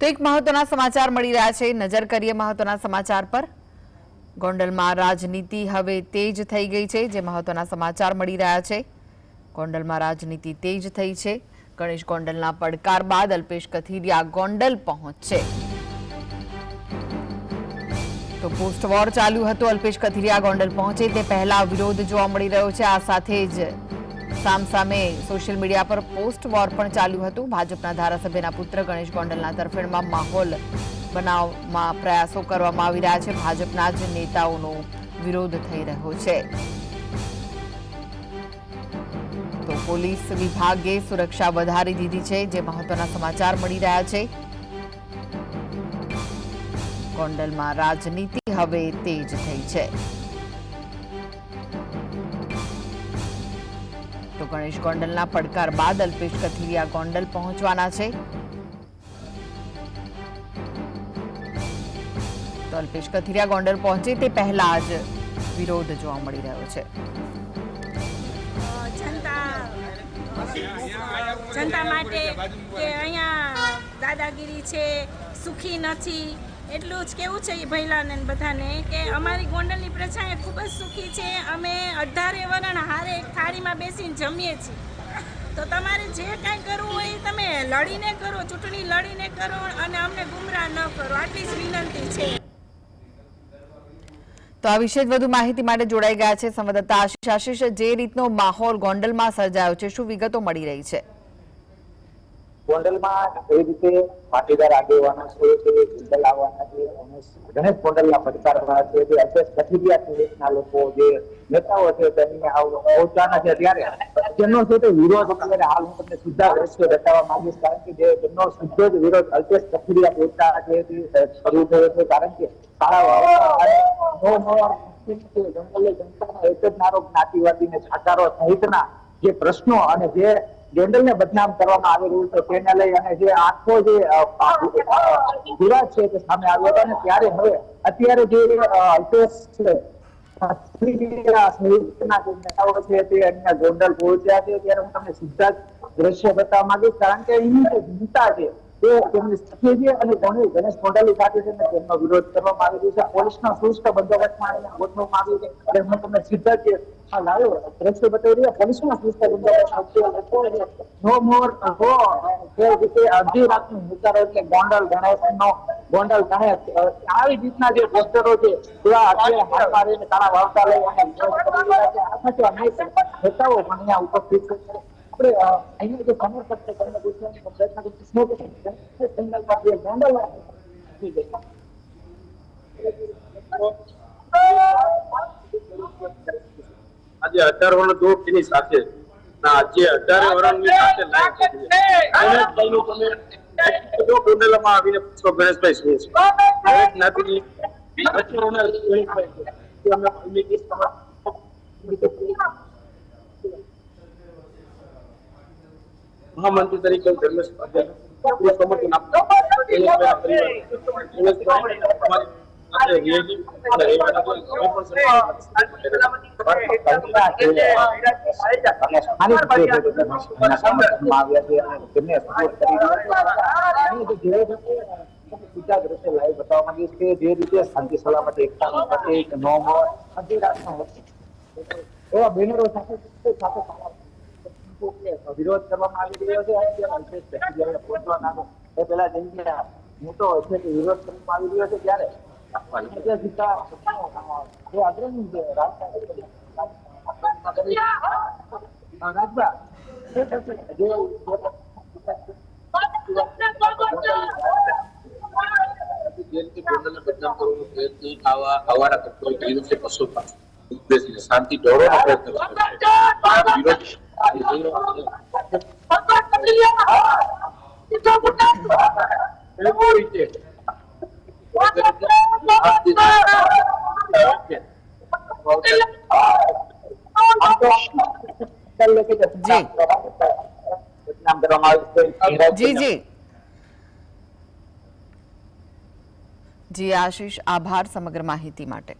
તો એક મહત્વના સમાચાર મળી રહ્યા છે. નજર કરીએ મહત્વના સમાચાર પર. ગોંડલમાં રાજનીતિ હવે તેજ થઈ ગઈ છે, જે મહત્વના સમાચાર મળી રહ્યા છે. ગોંડલમાં રાજનીતિ તેજ થઈ છે. ગણેશ ગોંડલના પડકાર બાદ અલ્પેશ કથિરિયા ગોંડલ પહોંચશે. તો પોસ્ટ વોર ચાલુ હતો. અલ્પેશ કથિરિયા ગોંડલ પહોંચે તે પહેલા વિરોધ જોવા મળી રહ્યો છે. આ સાથે જ સામસામે સોશિયલ મીડિયા પર પોસ્ટ વોર પણ ચાલુ હતું. ભાજપના ધારાસભ્યના પુત્ર ગણેશ ગોંડલના તરફેણમાં માહોલ બનાવવામાં પ્રયાસો કરવામાં આવી રહ્યા છે. ભાજપના જ નેતાઓનો વિરોધ થઈ રહ્યો છે. તો પોલીસ વિભાગે સુરક્ષા વધારી દીધી છે, જે મહત્વના સમાચાર મળી રહ્યા છે. ગોંડલમાં રાજનીતિ હવે તેજ થઈ છે. તો ગણેશ ગોંડલના પડકાર બાદ અલ્પેશ કથિરિયા ગોંડલ પહોંચવાના છે. તો અલ્પેશ કથિરિયા ગોંડલ પહોંચે તે પહેલા જ વિરોધ જોવા મળી રહ્યો છે. જનતા માટે કે અહીંયા દાદાગીરી છે, સુખી નથી, એટલું જ કેવું છે એ ભૈલાને બધાને કે અમારી ગોંડલની પ્રજા એ ખૂબ જ સુખી છે. અમે અઢારે વરણ હારે એક જમીએ છીએ. તો તમારે જે કાંઈ કરવું હોય એ તમે લડીને કરો, ચૂંટણી લડીને કરો અને અમને ગુમરાહ ન કરો. આટલી જ વિનંતી છે. તો આ વિશે વધુ માહિતી માટે જોડાઈ ગયા છે સંવાદદાતા આશીષ. આશીષ, જે રીતનો માહોલ ગોંડલમાં સર્જાયો છે, શું વિગતો મળી રહી છે? ગોંડલમાં એ રીતે પાટીદાર આગેવાનો છે તે ગોંડલ આવવાના છે ગણેશ ગોંડલના પડકારવાળા છે, જે અલ્પેશ કથિરિયા સહિતના લોકો, જે નેતાઓ છે, તેમને આવ- પહોંચવાના છે ત્યારે તેમનો છે તે વિરોધ અત્યારે હાલ હું તમને સીધા દ્રશ્યો બતાવવા માંગીશ, કારણ કે જે સીધો જ વિરોધ અલ્પેશ કથિરિયા પહોંચતા છે, તે શરૂ થયો છે, કારણ કે શાળાઓ જંગલે જનતાનો એક જ નારો જ્ઞાતિવાદી ને સહિતના જે પ્રશ્નો અને જે ગોંડલને બદનામ કરવામાં આવી રહ્યું છે. તેને લઈ અને જે આખો જે વિવાદ છે તે સામે આવ્યો હતો અને ત્યારે હવે અત્યારે જે અલ્પેશ છે, તે ગોંડલ પહોંચ્યા છે. ત્યારે હું તમને સીધા જ દ્રશ્ય બતાવવા માંગીશ કારણ કે અહીંની જે જનતા છે તે તેમની સખી અને ઘણી ગણેશ ગોંડલની સાથે છે તેમનો વિરોધ કરવામાં આવી રહ્યો છે. પોલીસના સુસ્ત બંદોબસ્તમાં ગોઠવવામાં આવ્યું છે. એટલે હું તમને સીધા જ આ લાવ્યો દ્રશ્ય બતાવી રહ્યા. પોલીસના સુસ્ત બંદોબસ્ત નો મોર હો જે રીતે અડધી રાતનું મુદ્દારો એટલે ગોંડલ ગણેશનો, ગોંડલ ગણેશ. આવી રીતના જે પોસ્ટરો છે તેવા અત્યારે હાથ મારીને તારા વાવતા લઈ અને નેતાઓ પણ અહીંયા ઉપસ્થિત છે. આપણે અહીંયા જે જે ગોંડલ આજે અઢાર વર્ષ દોઢ તેની સાથે. ના આજે અઢારે વર્ષની સાથે તમે જો આવીને પૂછો, ગણેશભાઈ શું છે? અમે મહામંત્રી તરીકે હું ધર્મેશ પટેલ પૂરું સમર્થન આપતો ગણેશભાઈના પરિવાર. ગણેશભાઈ અમારી સાથે રહે છે. અને રહેવાના કોઈ કોઈ પણ સંકટ નથી. અને સ્થાનિક જે છે તે તેમના સમર્થનમાં આવ્યા છે અને તેમને support કરી રહ્યા છે. અને જે ધીરે ધીરે બીજા દ્રશ્ય live બતાવવા માંગીશ કે જે રીતે શાંતિ સલામત એકતાનું પ્રતીક નો મોર અડધી રાતનો એવા બેનરો સાથે સાથે વિરોધ કરવામાં આવી રહ્યો છે અત્યારે અલ્પેશ કથિરિયાએ પહોંચવાના છે. એ પહેલા જેમ કે મોટો છે તે વિરોધ કરવામાં આવી રહ્યો છે ત્યારે અત્યાર સીધા જે અગ્રણી છે રાજકારણી રાજભા જે જે રીતે ગોંડલને બદનામ કરવાનો પ્રયત્ન આવા અવારા તત્વોએ કર્યો છે કશો પણ ઉદ્દેશને શાંતિ દોરવાનો પ્રયત્ન જી. જી આશીષ આભાર સમગ્ર માહિતી માટે.